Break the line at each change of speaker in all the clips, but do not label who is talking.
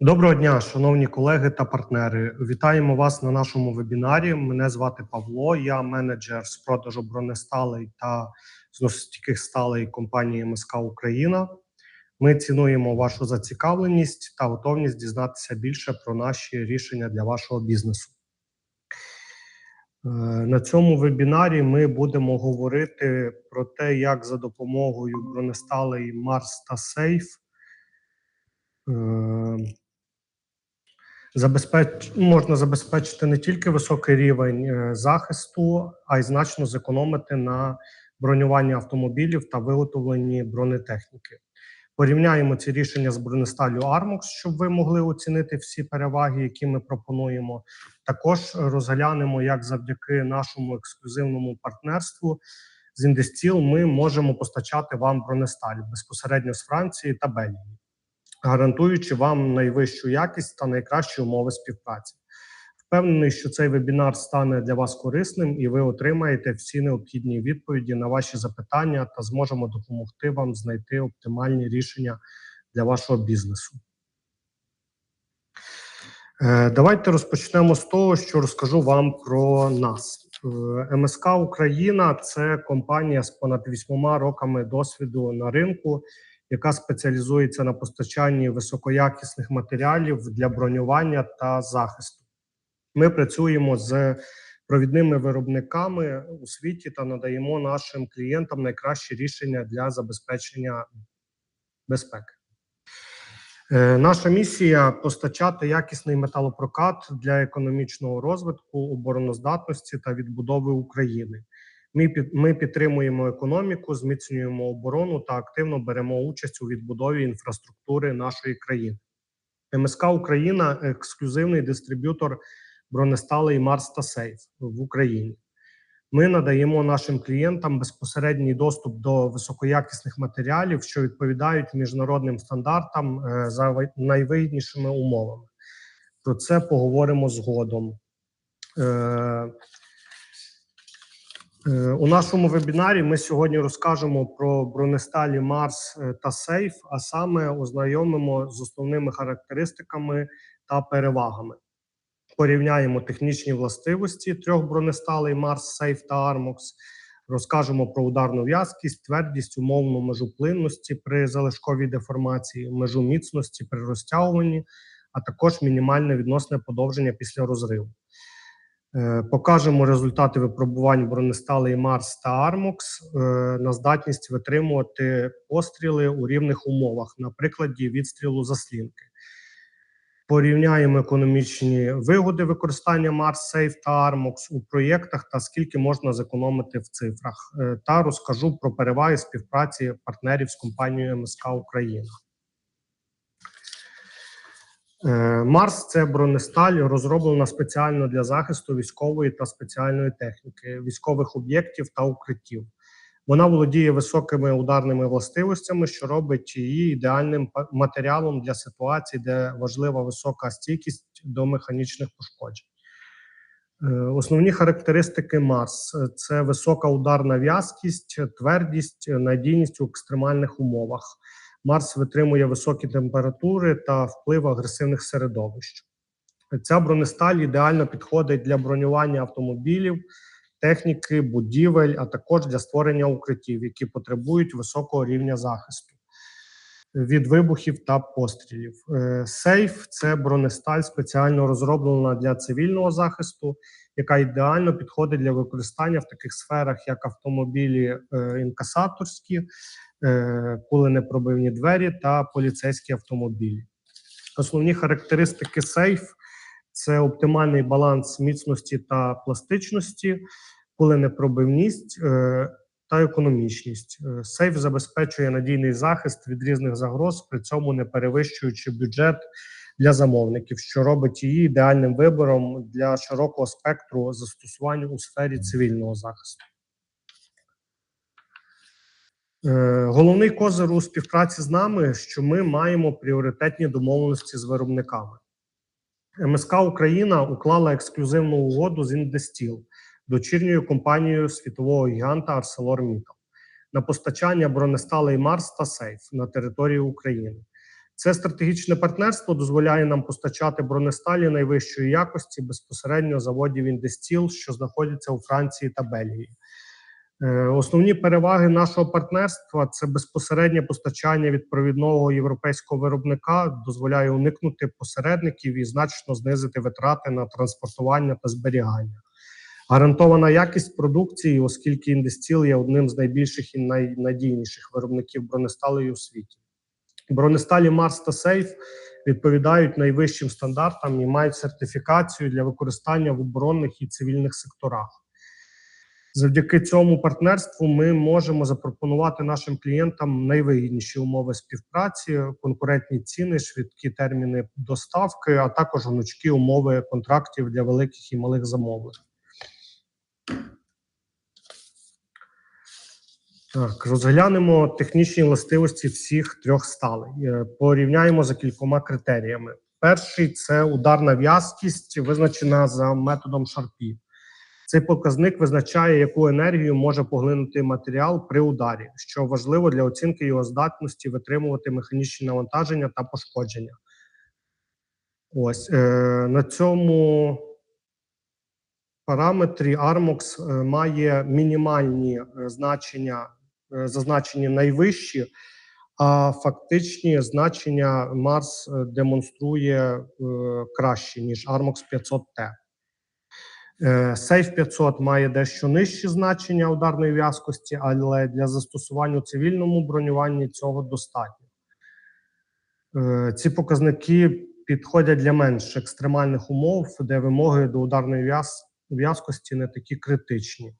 Доброго дня, шановні колеги та партнери. Вітаємо вас на нашому вебінарі. Мене звати Павло, я менеджер з продажу бронесталей та зносостійких сталей компанії МСК Україна. Ми цінуємо вашу зацікавленість та готовність дізнатися більше про наші рішення для вашого бізнесу. Е, На цьому вебінарі ми будемо говорити про те, як за допомогою бронесталей Марс та Сейф забезпеч... можна забезпечити не тільки високий рівень е, захисту, а й значно зекономити на бронюванні автомобілів та виготовленні бронетехніки. Порівняємо ці рішення з бронесталю Armox, щоб ви могли оцінити всі переваги, які ми пропонуємо. Також розглянемо, як завдяки нашому ексклюзивному партнерству з Індестіл ми можемо постачати вам бронесталь безпосередньо з Франції та Бельгії гарантуючи вам найвищу якість та найкращі умови співпраці. Впевнений, що цей вебінар стане для вас корисним і ви отримаєте всі необхідні відповіді на ваші запитання та зможемо допомогти вам знайти оптимальні рішення для вашого бізнесу. Е, Давайте розпочнемо з того, що розкажу вам про нас. Е, МСК Україна це компанія з понад вісьмома роками досвіду на ринку, яка спеціалізується на постачанні високоякісних матеріалів для бронювання та захисту. Ми працюємо з провідними виробниками у світі та надаємо нашим клієнтам найкращі рішення для забезпечення безпеки. Е, Наша місія постачати якісний металопрокат для економічного розвитку, обороноздатності та відбудови України. Ми ми підтримуємо економіку, зміцнюємо оборону та активно беремо участь у відбудові інфраструктури нашої країни. МСК Україна ексклюзивний дистриб'ютор бронесталей Марс та Сейф в Україні. Ми надаємо нашим клієнтам безпосередній доступ до високоякісних матеріалів, що відповідають міжнародним стандартам е, за найвигіднішими умовами. Про це поговоримо згодом. Е, У нашому вебінарі ми сьогодні розкажемо про бронесталі Марс е, та Сейф, а саме ознайомимо з основними характеристиками та перевагами. Порівняємо технічні властивості трьох бронесталей Марс, Сейф та Armox, розкажемо про ударну в'язкість, твердість, умовну межу плинності при залишковій деформації, межу міцності при розтягуванні, а також мінімальне відносне подовження після розриву. Е, Покажемо результати випробувань бронесталей Марс та Армокс на здатність витримувати постріли у рівних умовах, на прикладі відстрілу заслінки. Порівняємо економічні вигоди використання Марс Safe та Armox у проєктах та скільки можна зекономити в цифрах. Е, Та розкажу про переваги співпраці партнерів з компанією МСК Україна. Е, Марс це бронесталь, розроблена спеціально для захисту військової та спеціальної техніки, військових об'єктів та укриттів. Вона володіє високими ударними властивостями, що робить її ідеальним матеріалом для ситуацій, де важлива висока стійкість до механічних пошкоджень. Е, Основні характеристики Марс це висока ударна в'язкість, твердість, надійність у екстремальних умовах. Марс витримує високі температури та вплив агресивних середовищ. Ця бронесталь ідеально підходить для бронювання автомобілів, техніки, будівель, а також для створення укриттів, які потребують високого рівня захисту від вибухів та пострілів. Е, Сейф це бронесталь спеціально розроблена для цивільного захисту, яка ідеально підходить для використання в таких сферах, як автомобілі е, інкасаторські, куленепробивні двері та поліцейські автомобілі. Основні характеристики сейф це оптимальний баланс міцності та пластичності, куленепробивність е, та економічність. Е, Сейф забезпечує надійний захист від різних загроз, при цьому не перевищуючи бюджет для замовників, що робить її ідеальним вибором для широкого спектру застосувань у сфері цивільного захисту. Е, Головний козир у співпраці з нами, що ми маємо пріоритетні домовленості з виробниками. МСК Україна уклала ексклюзивну угоду з Індестіл, дочірньою компанією світового гіганта ArcelorMittal на постачання бронесталей Марс та Сейф на території України. Це стратегічне партнерство дозволяє нам постачати бронесталі найвищої якості безпосередньо заводів індестіл, що знаходяться у Франції та Бельгії. Е, Основні переваги нашого партнерства це безпосереднє постачання від провідного європейського виробника, дозволяє уникнути посередників і значно знизити витрати на транспортування та зберігання. Гарантована якість продукції, оскільки індестіл є одним з найбільших і найнадійніших виробників бронесталей у світі. Бронесталі Марс та Сейф відповідають найвищим стандартам і мають сертифікацію для використання в оборонних і цивільних секторах. Завдяки цьому партнерству ми можемо запропонувати нашим клієнтам найвигідніші умови співпраці, конкурентні ціни, швидкі терміни доставки, а також гнучкі умови контрактів для великих і малих замовлень. Так, розглянемо технічні властивості всіх трьох сталей. Е, Порівняємо за кількома критеріями. Перший це ударна в'язкість, визначена за методом Шарпі. Цей показник визначає, яку енергію може поглинути матеріал при ударі, що важливо для оцінки його здатності витримувати механічні навантаження та пошкодження. Ось е, на цьому параметрі Armox е, має мінімальні е, значення, е, зазначені найвищі, а фактичні значення Марс демонструє е, краще, ніж Armox 500T. Е, Сейф 500 має дещо нижчі значення ударної в'язкості, але для застосування у цивільному бронюванні цього достатньо. Е, Ці показники підходять для менш екстремальних умов, де вимоги до ударної в'язкості не такі критичні.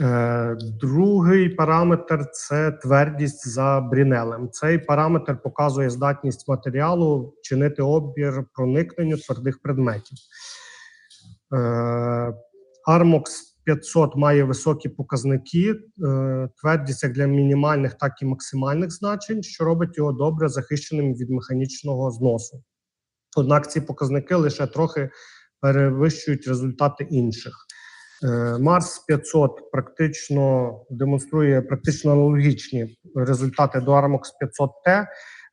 Е, Другий параметр це твердість за брінелем. Цей параметр показує здатність матеріалу чинити обір проникненню твердих предметів. Е, Armox 500 має високі показники, е, твердість як для мінімальних, так і максимальних значень, що робить його добре захищеним від механічного зносу. Однак ці показники лише трохи перевищують результати інших. Е, Mars 500 практично демонструє практично аналогічні результати до Armox 500T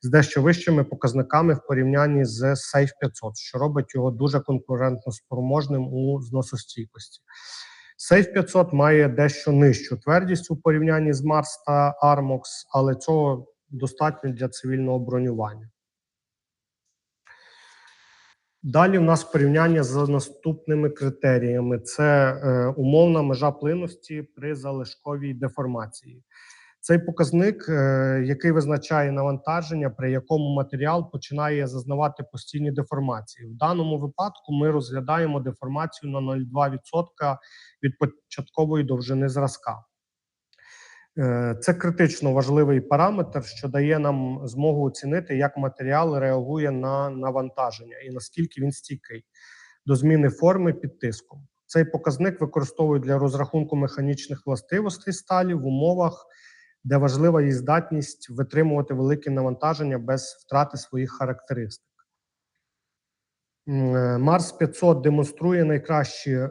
з дещо вищими показниками в порівнянні з Safe 500, що робить його дуже конкурентно спроможним у зносостійкості. Safe 500 має дещо нижчу твердість у порівнянні з Mars та Armox, але цього достатньо для цивільного бронювання. Далі в нас порівняння з наступними критеріями: це е, умовна межа плинності при залишковій деформації. Цей показник, е, який визначає навантаження, при якому матеріал починає зазнавати постійні деформації. В даному випадку ми розглядаємо деформацію на 0,2% від початкової довжини зразка. Е, Це критично важливий параметр, що дає нам змогу оцінити, як матеріал реагує на навантаження і наскільки він стійкий до зміни форми під тиском. Цей показник використовують для розрахунку механічних властивостей сталі в умовах, де важлива її здатність витримувати великі навантаження без втрати своїх характеристик. Е, Марс 500 демонструє найкращі е,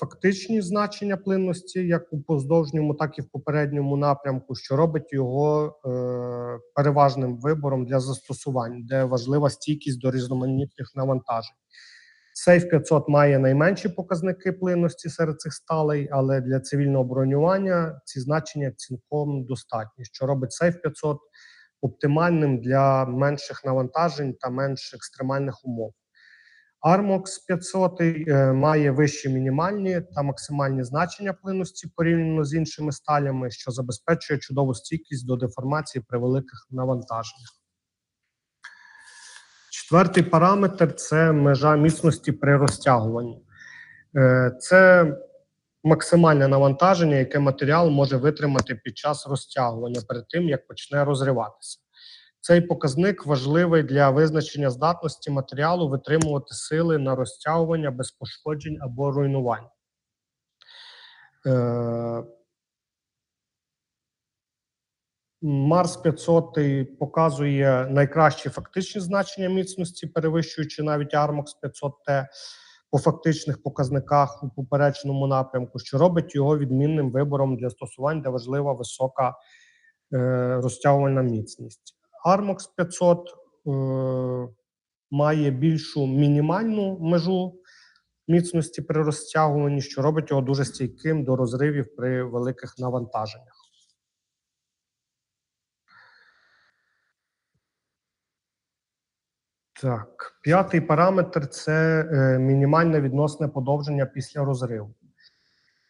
фактичні значення плинності, як у поздовжньому, так і в попередньому напрямку, що робить його е, переважним вибором для застосувань, де важлива стійкість до різноманітних навантажень. Сейф 500 має найменші показники плинності серед цих сталей, але для цивільного бронювання ці значення цілком достатні, що робить Сейф 500 оптимальним для менших навантажень та менш екстремальних умов. Armox 500 е, має вищі мінімальні та максимальні значення плинності порівняно з іншими сталями, що забезпечує чудову стійкість до деформації при великих навантаженнях. Четвертий параметр це межа міцності при розтягуванні. Е, Це максимальне навантаження, яке матеріал може витримати під час розтягування перед тим, як почне розриватися. Цей показник важливий для визначення здатності матеріалу витримувати сили на розтягування без пошкоджень або руйнувань. Е, Марс 500 показує найкращі фактичні значення міцності, перевищуючи навіть Armox 500T по фактичних показниках у поперечному напрямку, що робить його відмінним вибором для стосувань, де важлива висока е, розтягувальна міцність. Armox 500 е, має більшу мінімальну межу міцності при розтягуванні, що робить його дуже стійким до розривів при великих навантаженнях. Так, п'ятий параметр це е, мінімальне відносне подовження після розриву.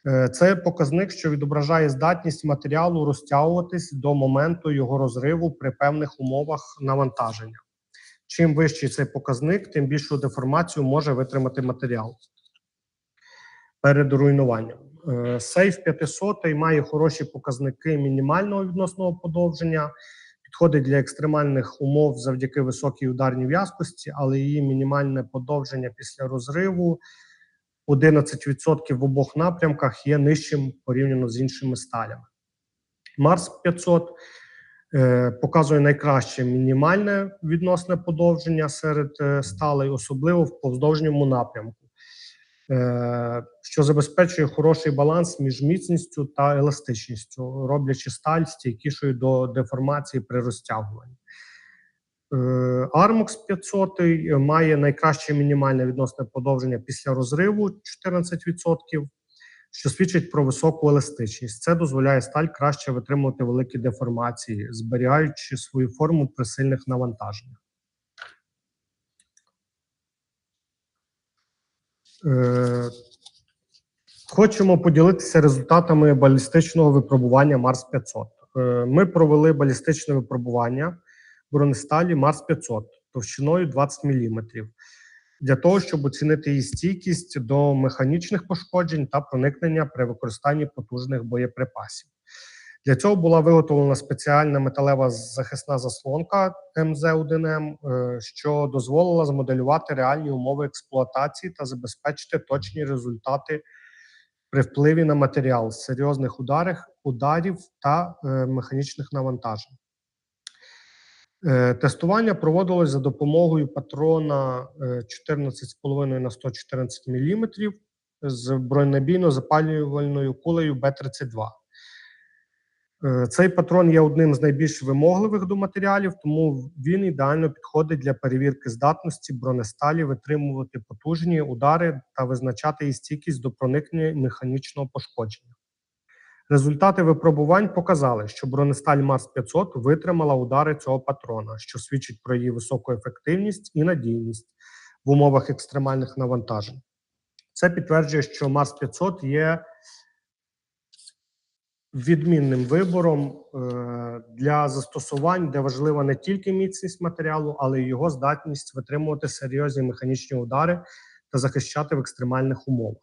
Е, Це показник, що відображає здатність матеріалу розтягуватись до моменту його розриву при певних умовах навантаження. Чим вищий цей показник, тим більшу деформацію може витримати матеріал перед руйнуванням. Е, Сейф 500 має хороші показники мінімального відносного подовження, підходить для екстремальних умов завдяки високій ударній в'язкості, але її мінімальне подовження після розриву 11% в обох напрямках є нижчим порівняно з іншими сталями. Марс 500 е, показує найкраще мінімальне відносне подовження серед е, сталей, особливо в повздовжньому напрямку, що забезпечує хороший баланс між міцністю та еластичністю, роблячи сталь стійкішою до деформації при розтягуванні. Е, Armox 500 має найкраще мінімальне відносне подовження після розриву 14%, що свідчить про високу еластичність. Це дозволяє сталь краще витримувати великі деформації, зберігаючи свою форму при сильних навантаженнях. Хочемо поділитися результатами балістичного випробування Марс 500. Е, Ми провели балістичне випробування бронесталі Марс 500 товщиною 20 мм для того, щоб оцінити її стійкість до механічних пошкоджень та проникнення при використанні потужних боєприпасів. Для цього була виготовлена спеціальна металева захисна заслонка МЗ-1М, е, що дозволила змоделювати реальні умови експлуатації та забезпечити точні результати при впливі на матеріал серйозних ударів, ударів та е, механічних навантажень. Е, Тестування проводилось за допомогою патрона е, 14,5 на 114 мм з бронебійно-запалювальною кулею Б-32. Е, Цей патрон є одним з найбільш вимогливих до матеріалів, тому він ідеально підходить для перевірки здатності бронесталі витримувати потужні удари та визначати її стійкість до проникнення механічного пошкодження. Результати випробувань показали, що бронесталь Марс 500 витримала удари цього патрона, що свідчить про її високу ефективність і надійність в умовах екстремальних навантажень. Це підтверджує, що Марс 500 є відмінним вибором е, для застосувань, де важлива не тільки міцність матеріалу, але й його здатність витримувати серйозні механічні удари та захищати в екстремальних умовах.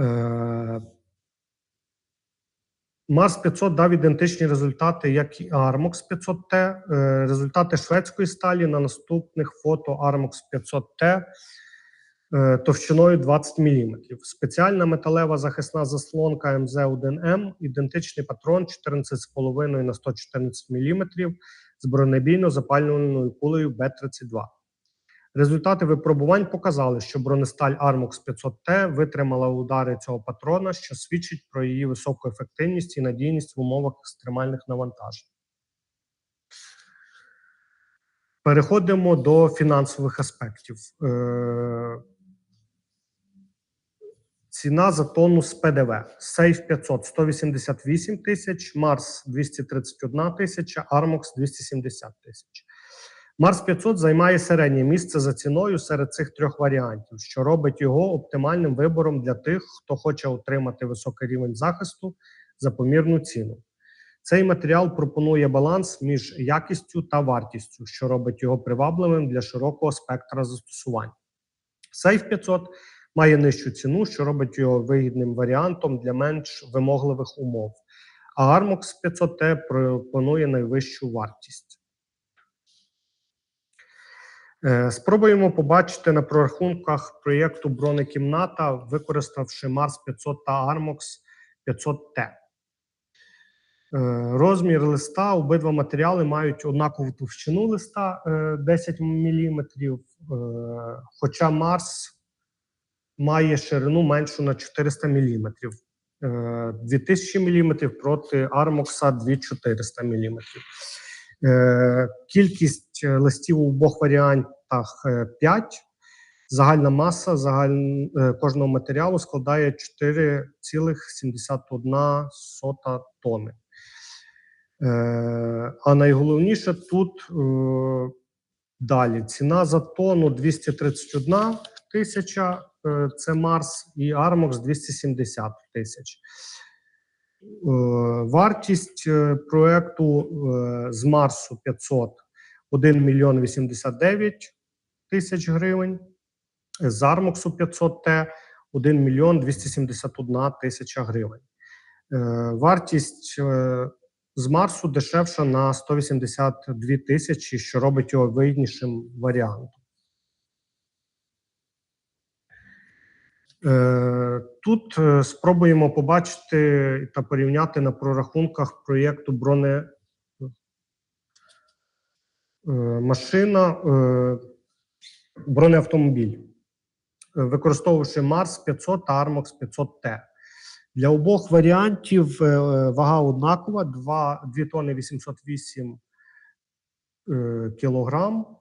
Е, Марс 500 дав ідентичні результати, як і Armox 500T. Е, Результати шведської сталі на наступних фото 500T е, товщиною 20 мм. Спеціальна металева захисна заслонка МЗ-1М, ідентичний патрон 14,5 на 114 мм з бронебійно-запалювальною кулею Б-32. Результати випробувань показали, що бронесталь Armox 500T витримала удари цього патрона, що свідчить про її високу ефективність і надійність в умовах екстремальних навантажень. Переходимо до фінансових аспектів. Ціна за тонну з ПДВ. Сейф 500 188 тисяч, Марс 231 тисяча, Armox 270 тисяч. Марс 500 займає середнє місце за ціною серед цих трьох варіантів, що робить його оптимальним вибором для тих, хто хоче отримати високий рівень захисту за помірну ціну. Цей матеріал пропонує баланс між якістю та вартістю, що робить його привабливим для широкого спектра застосувань. Сейф 500 має нижчу ціну, що робить його вигідним варіантом для менш вимогливих умов. А Armox 500T пропонує найвищу вартість. Е, Спробуємо побачити на прорахунках проєкту бронекімната, використавши Марс 500 та Armox 500T. Е, Розмір листа обидва матеріали мають однакову товщину листа е, 10 мм, хоча Марс має ширину меншу на 400 мм. е, 2000 мм проти Армокса 2400 мм. Е, Кількість е, листів у обох варіантах 5. Загальна маса загаль... е, кожного матеріалу складає 4,71 тонни. Е, А найголовніше тут е, далі ціна за тонну 231 тисяча, е, це Марс, і Армокс 270 тисяч. Е, Вартість е, проекту з Марсу 500 1 мільйон 89 тисяч гривень. З Армоксу 500 Т 1 мільйон 271 тисяча гривень. Вартість з Марсу дешевша на 182 тисячі, що робить його вигіднішим варіантом. Тут е, спробуємо побачити та порівняти на прорахунках проєкту броне е, машина, е, бронеавтомобіль, е, використовувавши Марс 500 та Armox 500 Т. Для обох варіантів е, вага однакова 2, 2 тонни 808 е, кілограм.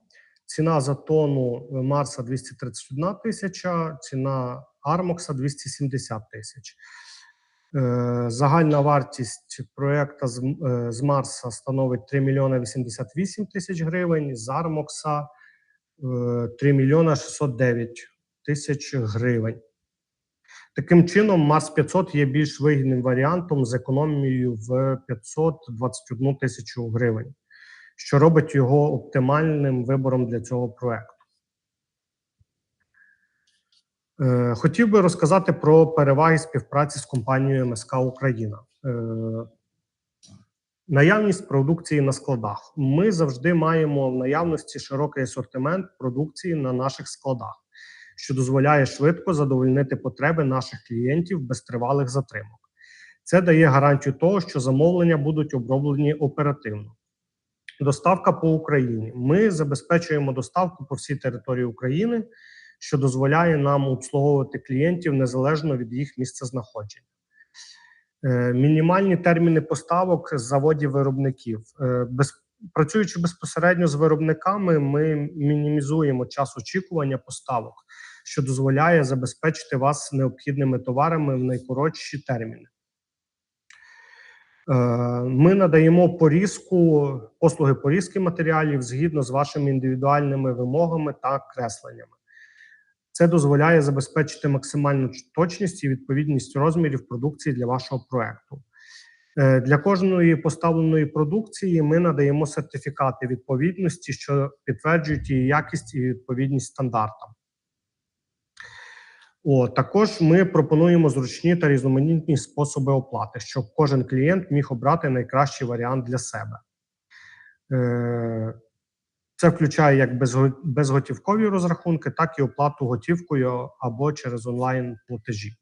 Ціна за тонну Марса 231 тисяча, ціна Армокса 270 тисяч. Е, Загальна вартість проєкту з, е, Марса становить 3 мільйони 88 тисяч гривень, з Армокса е, 3 мільйони 609 тисяч гривень. Таким чином, Марс 500 є більш вигідним варіантом з економією в 521 тисячу гривень, що робить його оптимальним вибором для цього проекту. Е, Хотів би розказати про переваги співпраці з компанією МСК Україна. Е, Наявність продукції на складах. Ми завжди маємо в наявності широкий асортимент продукції на наших складах, що дозволяє швидко задовольнити потреби наших клієнтів без тривалих затримок. Це дає гарантію того, що замовлення будуть оброблені оперативно. Доставка по Україні. Ми забезпечуємо доставку по всій території України, що дозволяє нам обслуговувати клієнтів незалежно від їх місця знаходження. Е, Мінімальні терміни поставок з заводів виробників. Е, працюючи безпосередньо з виробниками, ми мінімізуємо час очікування поставок, що дозволяє забезпечити вас необхідними товарами в найкоротші терміни. Е, Ми надаємо порізку, послуги порізки матеріалів згідно з вашими індивідуальними вимогами та кресленнями. Це дозволяє забезпечити максимальну точність і відповідність розмірів продукції для вашого проекту. Е, Для кожної поставленої продукції ми надаємо сертифікати відповідності, що підтверджують її якість і відповідність стандартам. О, також ми пропонуємо зручні та різноманітні способи оплати, щоб кожен клієнт міг обрати найкращий варіант для себе. Е, Це включає як безготівкові розрахунки, так і оплату готівкою або через онлайн платежі.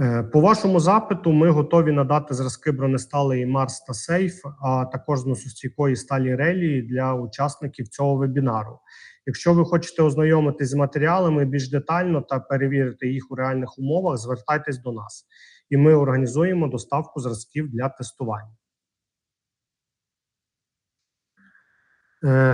Е, По вашому запиту ми готові надати зразки бронесталей Марс та Сейф, а також зносостійкої сталі релії для учасників цього вебінару. Якщо ви хочете ознайомитись з матеріалами більш детально та перевірити їх у реальних умовах, звертайтесь до нас, і ми організуємо доставку зразків для тестування.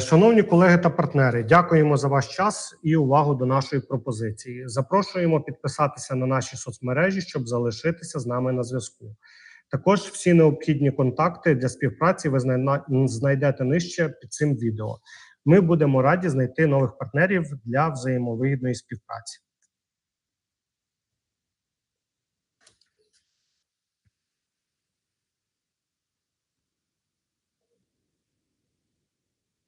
Шановні колеги та партнери, дякуємо за ваш час і увагу до нашої пропозиції. Запрошуємо підписатися на наші соцмережі, щоб залишитися з нами на зв'язку. Також всі необхідні контакти для співпраці ви знайдете нижче під цим відео. Ми будемо раді знайти нових партнерів для взаємовигідної співпраці.